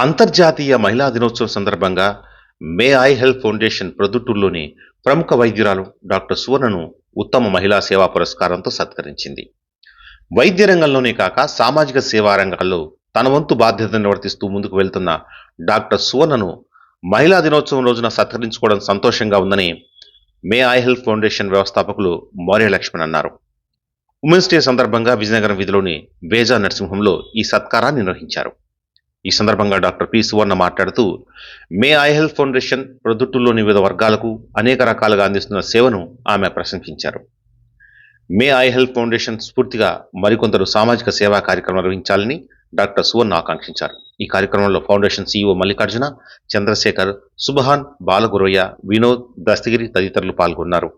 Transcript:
అంతర్జాతీయ మహిళా దినోత్సవం సందర్భంగా మే ఐ హెల్త్ ఫౌండేషన్ ప్రొద్దుటూరులోని ప్రముఖ వైద్యురాలు డాక్టర్ సువర్ణను ఉత్తమ మహిళా సేవా పురస్కారంతో సత్కరించింది. వైద్య రంగంలోనే కాక సామాజిక సేవా రంగాల్లో తన వంతు బాధ్యతను నిర్వర్తిస్తూ ముందుకు వెళ్తున్న డాక్టర్ సువర్ణను మహిళా దినోత్సవం రోజున సత్కరించుకోవడం సంతోషంగా ఉందని మే ఐ హెల్త్ ఫౌండేషన్ వ్యవస్థాపకులు మౌర్య లక్ష్మణ్ అన్నారు. ఉమెన్స్ డే సందర్భంగా విజయనగరం వీధిలోని వేజా నరసింహంలో ఈ సత్కారాన్ని నిర్వహించారు. ఈ సందర్భంగా డాక్టర్ పి సువర్ణ మాట్లాడుతూ మే ఐ హెల్త్ ఫౌండేషన్ ప్రొద్దుట్టులోని వివిధ వర్గాలకు అనేక రకాలుగా అందిస్తున్న సేవను ఆమె ప్రశంసించారు. మే ఐ హెల్త్ ఫౌండేషన్ స్ఫూర్తిగా మరికొందరు సామాజిక సేవా కార్యక్రమం నిర్వహించాలని డాక్టర్ సువర్ణ ఆకాంక్షించారు. ఈ కార్యక్రమంలో ఫౌండేషన్ సీఈఓ మల్లికార్జున చంద్రశేఖర్ సుబహాన్ బాలగురయ్య వినోద్ దస్తగిరి తదితరులు పాల్గొన్నారు.